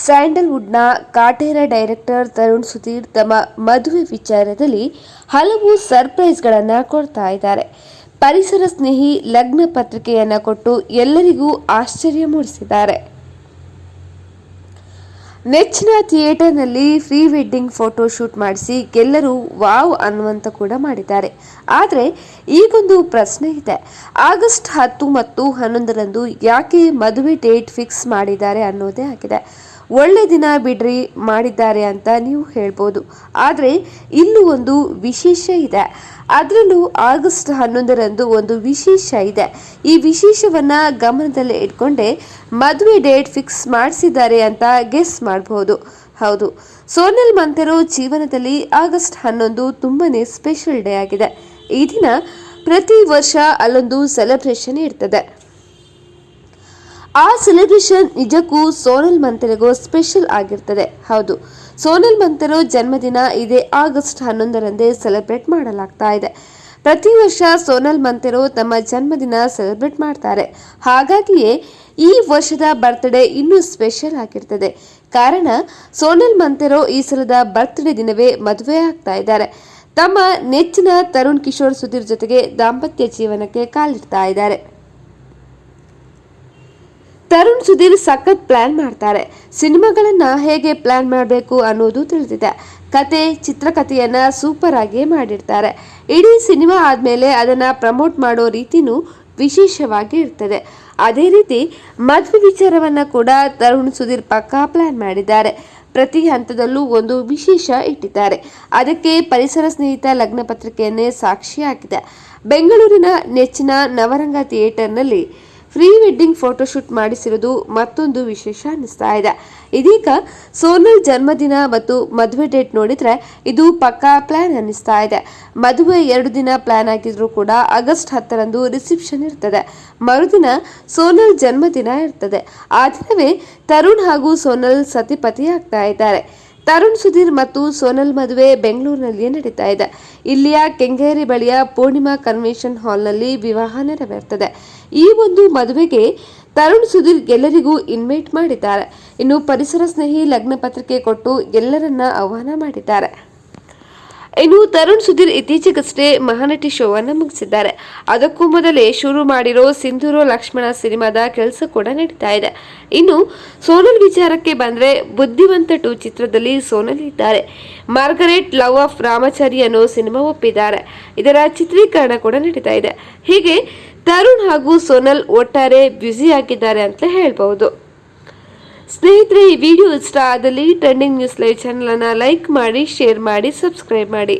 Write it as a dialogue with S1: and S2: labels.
S1: ಸ್ಯಾಂಡಲ್ವುಡ್ನ Kaatera director Tarun Sudhir ತಮ್ಮ ಮದುವೆ ವಿಚಾರದಲ್ಲಿ ಹಲವು ಸರ್ಪ್ರೈಸ್ಗಳನ್ನು ಕೊಡ್ತಾ ಇದ್ದಾರೆ. ಪರಿಸರ ಸ್ನೇಹಿ ಲಗ್ನ ಪತ್ರಿಕೆಯನ್ನು ಕೊಟ್ಟು ಎಲ್ಲರಿಗೂ ಆಶ್ಚರ್ಯ ಮೂಡಿಸಿದ್ದಾರೆ. ನೆಚ್ಚಿನ ಥಿಯೇಟರ್ನಲ್ಲಿ ಪ್ರೀ ವೆಡ್ಡಿಂಗ್ ಫೋಟೋ ಶೂಟ್ ಮಾಡಿಸಿ ಎಲ್ಲರೂ ವಾವ್ ಅನ್ನುವಂತ ಕೂಡ ಮಾಡಿದ್ದಾರೆ. ಆದರೆ ಈಗೊಂದು ಪ್ರಶ್ನೆ ಇದೆ. ಆಗಸ್ಟ್ ಹತ್ತು ಮತ್ತು ಹನ್ನೊಂದರಂದು ಯಾಕೆ ಮದುವೆ ಡೇಟ್ ಫಿಕ್ಸ್ ಮಾಡಿದ್ದಾರೆ ಅನ್ನೋದೇ ಆಗಿದೆ. ಒಳ್ಳೆ ದಿನ ಬಿಡ್ರಿ ಮಾಡಿದ್ದಾರೆ ಅಂತ ನೀವು ಹೇಳ್ಬೋದು. ಆದರೆ ಇಲ್ಲೂ ಒಂದು ವಿಶೇಷ ಇದೆ. ಅದರಲ್ಲೂ ಆಗಸ್ಟ್ ಹನ್ನೊಂದರಂದು ಒಂದು ವಿಶೇಷ ಇದೆ. ಈ ವಿಶೇಷವನ್ನು ಗಮನದಲ್ಲಿ ಇಟ್ಕೊಂಡೆ ಮದುವೆ ಡೇಟ್ ಫಿಕ್ಸ್ ಮಾಡಿಸಿದ್ದಾರೆ ಅಂತ ಗೆಸ್ ಮಾಡಬಹುದು ಹೌದು. ಸೋನಲ್ ಮಂತೆರೋ ಜೀವನದಲ್ಲಿ ಆಗಸ್ಟ್ ಹನ್ನೊಂದು ತುಂಬಾನೇ ಸ್ಪೆಷಲ್ ಡೇ ಆಗಿದೆ. ಈ ದಿನ ಪ್ರತಿ ವರ್ಷ ಅಲ್ಲೊಂದು ಸೆಲೆಬ್ರೇಷನ್ ಇರ್ತದೆ. ಆ ಸೆಲೆಬ್ರೇಷನ್ ನಿಜಕ್ಕೂ ಸೋನಲ್ ಮಂತೆರೆಗೂ ಸ್ಪೆಷಲ್ ಆಗಿರ್ತದೆ. ಹೌದು, ಸೋನಲ್ ಮಂತೆರೋ ಜನ್ಮದಿನ ಇದೇ ಆಗಸ್ಟ್ ಹನ್ನೊಂದರಂದೇ ಸೆಲೆಬ್ರೇಟ್ ಮಾಡಲಾಗ್ತಾ ಇದೆ. ಪ್ರತಿ ವರ್ಷ ಸೋನಲ್ ಮಂತೆರೋ ತಮ್ಮ ಜನ್ಮದಿನ ಸೆಲೆಬ್ರೇಟ್ ಮಾಡ್ತಾರೆ. ಹಾಗಾಗಿಯೇ ಈ ವರ್ಷದ ಬರ್ತ್ಡೇ ಇನ್ನೂ ಸ್ಪೆಷಲ್ ಆಗಿರ್ತದೆ. ಕಾರಣ, ಸೋನಲ್ ಮಂತೆರೋ ಈ ಸಲದ ಬರ್ತ್ಡೇ ದಿನವೇ ಮದುವೆ ಆಗ್ತಾ ಇದ್ದಾರೆ. ತಮ್ಮ ನೆಚ್ಚಿನ ತರುಣ್ ಕಿಶೋರ್ ಸುಧೀರ್ ಜೊತೆಗೆ ದಾಂಪತ್ಯ ಜೀವನಕ್ಕೆ ಕಾಲಿಡ್ತಾ ಇದ್ದಾರೆ. ತರುಣ್ ಸುಧೀರ್ ಸಖತ್ ಪ್ಲಾನ್ ಮಾಡ್ತಾರೆ. ಸಿನಿಮಾಗಳನ್ನ ಹೇಗೆ ಪ್ಲಾನ್ ಮಾಡಬೇಕು ಅನ್ನೋದು ತಿಳಿದಿದೆ. ಕತೆ, ಚಿತ್ರಕಥೆಯನ್ನ ಸೂಪರ್ ಮಾಡಿರ್ತಾರೆ. ಇಡೀ ಸಿನಿಮಾ ಆದಮೇಲೆ ಅದನ್ನ ಪ್ರಮೋಟ್ ಮಾಡೋ ರೀತಿನೂ ವಿಶೇಷವಾಗಿ ಇರ್ತದೆ. ಅದೇ ರೀತಿ ಮದುವೆ ವಿಚಾರವನ್ನು ಕೂಡ ತರುಣ್ ಸುಧೀರ್ ಪಕ್ಕಾ ಪ್ಲಾನ್ ಮಾಡಿದ್ದಾರೆ. ಪ್ರತಿ ಹಂತದಲ್ಲೂ ಒಂದು ವಿಶೇಷ ಇಟ್ಟಿದ್ದಾರೆ. ಅದಕ್ಕೆ ಪರಿಸರ ಸ್ನೇಹಿತ ಲಗ್ನ ಪತ್ರಿಕೆಯನ್ನೇ ಸಾಕ್ಷಿಯಾಗಿದೆ ಬೆಂಗಳೂರಿನ ನೆಚ್ಚಿನ ನವರಂಗ ಥಿಯೇಟರ್ನಲ್ಲಿ ಪ್ರೀ ವೆಡ್ಡಿಂಗ್ ಫೋಟೋಶೂಟ್ ಮಾಡಿಸಿರೋದು ಮತ್ತೊಂದು ವಿಶೇಷ ಅನ್ನಿಸ್ತಾ ಇದೆ. ಇದೀಗ ಸೋನಲ್ ಜನ್ಮದಿನ ಮತ್ತು ಮದುವೆ ಡೇಟ್ ನೋಡಿದ್ರೆ ಇದು ಪಕ್ಕಾ ಪ್ಲಾನ್ ಅನ್ನಿಸ್ತಾ ಇದೆ. ಮದುವೆ ಎರಡು ದಿನ ಪ್ಲಾನ್ ಆಗಿದ್ರು ಕೂಡ ಆಗಸ್ಟ್ ಹತ್ತರಂದು ರಿಸೆಪ್ಷನ್ ಇರ್ತದೆ. ಮರುದಿನ ಸೋನಲ್ ಜನ್ಮದಿನ ಇರ್ತದೆ. ಆ ದಿನವೇ ತರುಣ್ ಹಾಗೂ ಸೋನಲ್ ಸತಿಪತಿ ಆಗ್ತಾ ಇದ್ದಾರೆ. ತರುಣ್ ಸುಧೀರ್ ಮತ್ತು ಸೋನಲ್ ಮದುವೆ ಬೆಂಗಳೂರಿನಲ್ಲಿಯೇ ನಡೀತಾ ಇದೆ. ಇಲ್ಲಿಯ ಕೆಂಗೇರಿ ಬಳಿಯ ಪೂರ್ಣಿಮಾ ಕನ್ವೆನ್ಷನ್ ಹಾಲ್ನಲ್ಲಿ ವಿವಾಹ ನೆರವೇರ್ತದೆ. ಈ ಒಂದು ಮದುವೆಗೆ ತರುಣ್ ಸುಧೀರ್ ಎಲ್ಲರಿಗೂ ಇನ್ವೈಟ್ ಮಾಡಿದ್ದಾರೆ. ಇನ್ನು ಪರಿಸರ ಸ್ನೇಹಿ ಲಗ್ನ ಪತ್ರಿಕೆ ಕೊಟ್ಟು ಎಲ್ಲರನ್ನ ಆಹ್ವಾನ ಮಾಡಿದ್ದಾರೆ. ಇನ್ನು ತರುಣ್ ಸುಧೀರ್ ಇತ್ತೀಚೆಗಷ್ಟೇ ಮಹಾನಟಿ ಶೋವನ್ನು ಮುಗಿಸಿದ್ದಾರೆ. ಅದಕ್ಕೂ ಮೊದಲೇ ಶುರು ಮಾಡಿರೋ ಸಿಂಧೂರು ಲಕ್ಷ್ಮಣ ಸಿನಿಮಾದ ಕೆಲಸ ಕೂಡ ನಡೀತಾ ಇದೆ. ಇನ್ನು ಸೋನಲ್ ವಿಚಾರಕ್ಕೆ ಬಂದ್ರೆ ಬುದ್ಧಿವಂತ ಟು ಚಿತ್ರದಲ್ಲಿ ಸೋನಲ್ ಇದ್ದಾರೆ. ಮಾರ್ಗರೆಟ್, ಲವ್ ಆಫ್ ರಾಮಚಾರಿ ಅನ್ನೋ ಸಿನಿಮಾ ಒಪ್ಪಿದ್ದಾರೆ. ಇದರ ಚಿತ್ರೀಕರಣ ಕೂಡ ನಡೀತಾ ಇದೆ. ಹೀಗೆ ತರುಣ್ ಹಾಗೂ ಸೋನಲ್ ಒಟ್ಟಾರೆ ಬ್ಯುಸಿ ಆಗಿದ್ದಾರೆ ಅಂತ ಹೇಳ್ಬಹುದು. ಸ್ನೇಹಿತರೆ, ಈ ವಿಡಿಯೋ ಇಷ್ಟ ಆದಲ್ಲಿ ಟ್ರೆಂಡಿಂಗ್ ನ್ಯೂಸ್ ಲೈವ್ ಚಾನಲನ್ನು ಲೈಕ್ ಮಾಡಿ ಶೇರ್ ಮಾಡಿ ಸಬ್ಸ್ಕ್ರೈಬ್ ಮಾಡಿ.